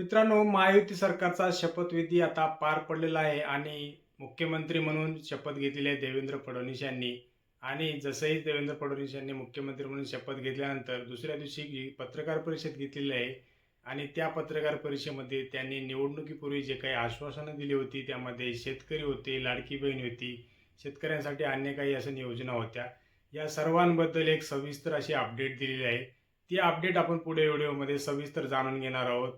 मित्रांनो महायुती सरकारचा शपथविधी आता पार पडलेला आहे आणि मुख्यमंत्री म्हणून शपथ घेतलेली आहे देवेंद्र फडणवीस यांनी. आणि जसंही देवेंद्र फडणवीस यांनी मुख्यमंत्री म्हणून शपथ घेतल्यानंतर दुसऱ्या दिवशी पत्रकार परिषद घेतलेली आहे आणि त्या पत्रकार परिषदेमध्ये त्यांनी निवडणुकीपूर्वी जे काही आश्वासनं दिली होती त्यामध्ये शेतकरी होते लाडकी बहीण होती शेतकऱ्यांसाठी अन्य काही अशा योजना होत्या. या सर्वांबद्दल एक सविस्तर अशी अपडेट दिलेली आहे. ती अपडेट आपण पुढे व्हिडिओमध्ये सविस्तर जाणून घेणार आहोत.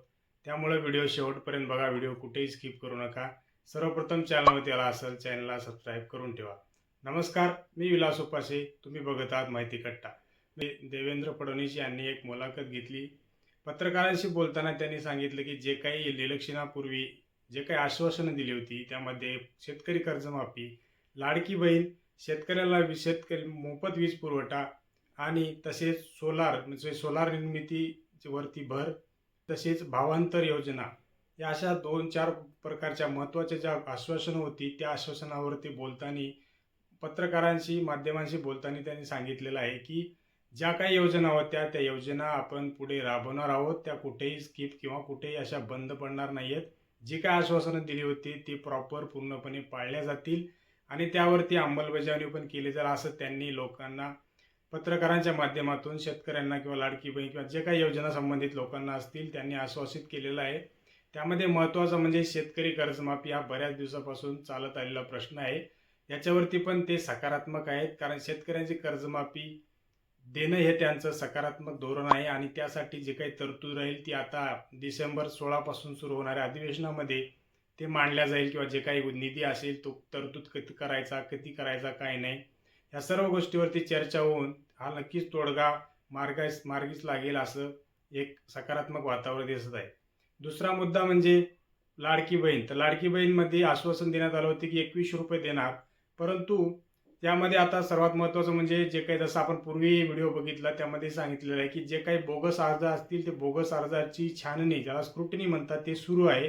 त्यामुळे व्हिडिओ शेवटपर्यंत बघा. व्हिडिओ कुठेही स्किप करू नका. सर्वप्रथम चॅनलवरती आला असेल चॅनलला सबस्क्राईब करून ठेवा. नमस्कार मी विलास उपासे. तुम्ही बघत आहात माहिती कट्टा. मी देवेंद्र फडणवीस यांनी एक मुलाखत घेतली. पत्रकारांशी बोलताना त्यांनी सांगितलं की जे काही इलेक्शनापूर्वी जे काही आश्वासनं दिली होती त्यामध्ये शेतकरी कर्जमाफी लाडकी बहीण शेतकऱ्याला वि- शेतकरी मोफत वीज पुरवठा आणि तसेच सोलार म्हणजे सोलार निर्मितीवरती भर तसेच भावांतर योजना. या अशा दोन चार प्रकारच्या महत्त्वाच्या ज्या आश्वासनं होती त्या आश्वासनावरती बोलताना पत्रकारांशी माध्यमांशी बोलताना त्यांनी सांगितलेलं आहे की ज्या काही योजना होत्या त्या योजना आपण पुढे राबवणार आहोत. त्या कुठेही स्किप किंवा कुठेही अशा बंद पडणार नाही आहेत जी काय आश्वासनं दिली होती ती प्रॉपर पूर्णपणे पाळल्या जातील आणि त्यावरती अंमलबजावणी पण केली जाईल असं त्यांनी लोकांना पत्रकारांच्या माध्यमातून शेतकऱ्यांना किंवा लाडकी बहीण किंवा जे काही योजना संबंधित लोकांना असतील त्यांनी आश्वासित केलेलं आहे. त्यामध्ये महत्त्वाचं म्हणजे शेतकरी कर्जमाफी हा बऱ्याच दिवसापासून चालत आलेला प्रश्न आहे. याच्यावरती पण ते सकारात्मक आहेत कारण शेतकऱ्यांची कर्जमाफी देणं हे त्यांचं सकारात्मक धोरण आहे आणि त्यासाठी जे काही तरतूद राहील ती आता डिसेंबर सोळापासून सुरू होणाऱ्या अधिवेशनामध्ये ते मांडल्या जाईल किंवा जे काही निधी असेल तो तरतूद कधी करायचा कधी करायचा काय नाही. या सर्व गोष्टीवरती चर्चा होऊन हा नक्कीच तोडगा मार्गास मार्गीच लागेल असं एक सकारात्मक वातावरण दिसत आहे. दुसरा मुद्दा म्हणजे लाडकी बहीण. तर लाडकी बहीणमध्ये आश्वासन देण्यात आलं होते की एकवीसशे रुपये देणार. परंतु त्यामध्ये आता सर्वात महत्त्वाचं म्हणजे जे काही जसं आपण पूर्वी व्हिडिओ बघितला त्यामध्ये सांगितलेलं आहे की जे काही बोगस अर्ज असतील ते बोगस अर्जाची छाननी ज्याला स्क्रुटिनी म्हणतात ते सुरू आहे.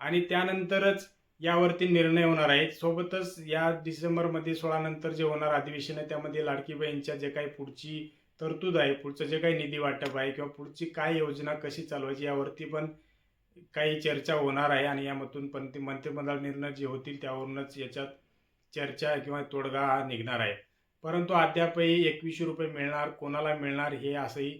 आणि त्यानंतरच यावरती निर्णय होणार आहेत सोबतच या डिसेंबरमध्ये सोळानंतर जे होणार अधिवेशन आहे त्यामध्ये लाडकी बहीणच्या जे काही पुढची तरतूद आहे पुढचं जे काही निधी वाटप आहे किंवा पुढची काय योजना कशी चालवायची यावरती पण काही चर्चा होणार आहे आणि यामधून पण ते मंत्रिमंडळ निर्णय जे होतील त्यावरूनच याच्यात चर्चा किंवा तोडगा हा निघणार आहे. परंतु अद्यापही एकवीसशे रुपये मिळणार कोणाला मिळणार हे असंही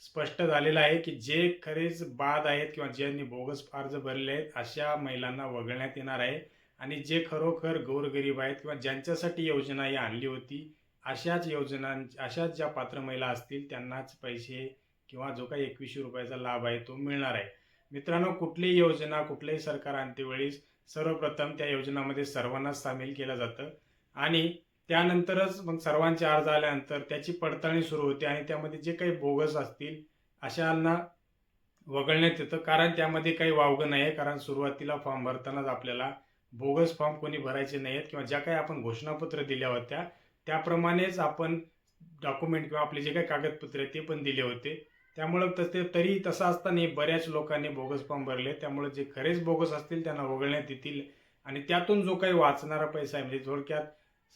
स्पष्ट झालेलं आहे की जे खरेच बाद आहेत किंवा ज्यांनी बोगस अर्ज भरले आहेत अशा महिलांना वगळण्यात येणार आहे. आणि जे खरोखर गोरगरीब आहेत किंवा ज्यांच्यासाठी योजना ही आणली होती अशाच योजना अशाच ज्या पात्र महिला असतील त्यांनाच पैसे किंवा जो काही एकवीसशे रुपयाचा लाभ आहे तो मिळणार आहे. मित्रांनो कुठलीही योजना कुठलंही सरकार आणते वेळेस सर्वप्रथम त्या योजनामध्ये सर्वांनाच सामील केलं जातं. आणि त्यानंतरच मग सर्वांचे अर्ज आल्यानंतर त्याची पडताळणी सुरू होते आणि त्यामध्ये जे काही बोगस असतील अशांना वगळण्यात येतं. कारण त्यामध्ये काही वावगं नाही आहे कारण सुरुवातीला फॉर्म भरतानाच आपल्याला बोगस फॉर्म कोणी भरायचे नाही आहेत किंवा ज्या काही आपण घोषणापत्र दिल्या होत्या त्याप्रमाणेच आपण डॉक्युमेंट किंवा आपले जे काही कागदपत्र ते पण दिले होते. त्यामुळं तसे तरी तसं असताना बऱ्याच लोकांनी बोगस फॉर्म भरले. त्यामुळे जे खरेच बोगस असतील त्यांना वगळण्यात येतील. आणि त्यातून जो काही वाचणारा पैसा आहे म्हणजे थोडक्यात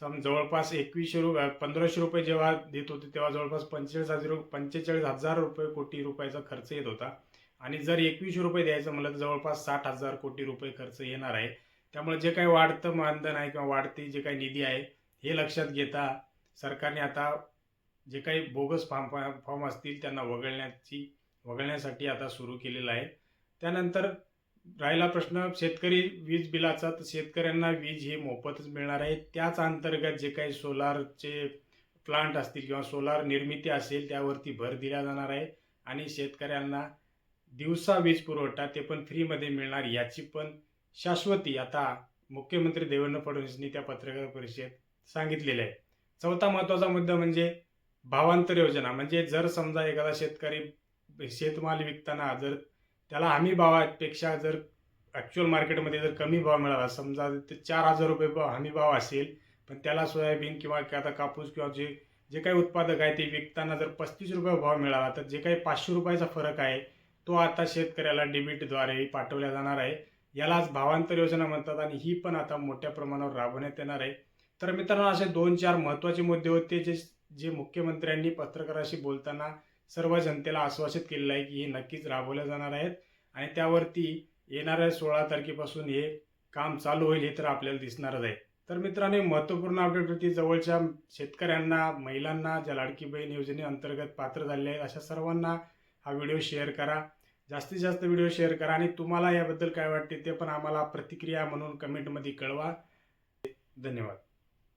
सम जवळपास एकवीसशे रुपये पंधराशे रुपये जेव्हा देत होते तेव्हा जवळपास पंचेचाळीस हजार पंचेचाळीस हजार रुपये कोटी रुपयाचा खर्च येत होता. आणि जर एकवीसशे रुपये द्यायचं म्हणलं तर जवळपास साठ हजार कोटी रुपये खर्च येणार आहे. त्यामुळे जे काही वाढतं मानधन आहे किंवा वाढते जे काही निधी आहे हे लक्षात घेता सरकारने आता जे काही बोगस फॉर्म फॉर्म असतील त्यांना वगळण्याची वगळण्यासाठी आता सुरू केलेलं आहे. त्यानंतर राहिला प्रश्न शेतकरी वीज बिलाचा तर शेतकऱ्यांना वीज ही मोफतच मिळणार आहे. त्याच अंतर्गत जे काही सोलारचे प्लांट असतील किंवा सोलार निर्मिती असेल त्यावरती भर दिला जाणार आहे. आणि शेतकऱ्यांना दिवसा वीज पुरवठा ते पण फ्रीमध्ये मिळणार याची पण शाश्वती आता मुख्यमंत्री देवेंद्र फडणवीसनी त्या पत्रकार परिषदेत सांगितलेलं आहे. चौथा महत्त्वाचा मुद्दा म्हणजे भावांतर योजना. म्हणजे जर समजा एखादा शेतकरी शेतमाल विकताना जर त्याला हमी भावापेक्षा जर ॲक्च्युअल मार्केटमध्ये जर कमी भाव मिळाला समजा ते चार हजार रुपये भाव हमी भाव असेल पण त्याला सोयाबीन किंवा आता कापूस किंवा जे जे काही उत्पादक आहे ते विकताना जर पस्तीस रुपये भाव मिळाला तर जे काही पाचशे रुपयाचा फरक आहे तो आता शेतकऱ्याला डेबिटद्वारे पाठवला जाणार आहे. यालाच भावांतर योजना म्हणतात आणि ही पण आता मोठ्या प्रमाणावर राबवण्यात येणार आहे. तर मित्रांनो असे दोन चार महत्त्वाचे मुद्दे होते जे जे मुख्यमंत्र्यांनी पत्रकाराशी बोलताना सर्व जनतेला आश्वासित केलेलं आहे की हे नक्कीच राबवल्या जाणार आहेत. आणि त्यावरती येणाऱ्या सोळा तारखेपासून हे काम चालू होईल हे तर आपल्याला दिसणारच आहे. तर मित्रांनो महत्त्वपूर्ण अपडेट होती. जवळच्या शेतकऱ्यांना महिलांना ज्या लाडकी बहीण योजनेअंतर्गत पात्र झालेले आहेत अशा सर्वांना हा व्हिडिओ शेअर करा. जास्तीत जास्त व्हिडिओ शेअर करा. आणि तुम्हाला याबद्दल काय वाटते ते पण आम्हाला प्रतिक्रिया म्हणून कमेंटमध्ये कळवा. धन्यवाद.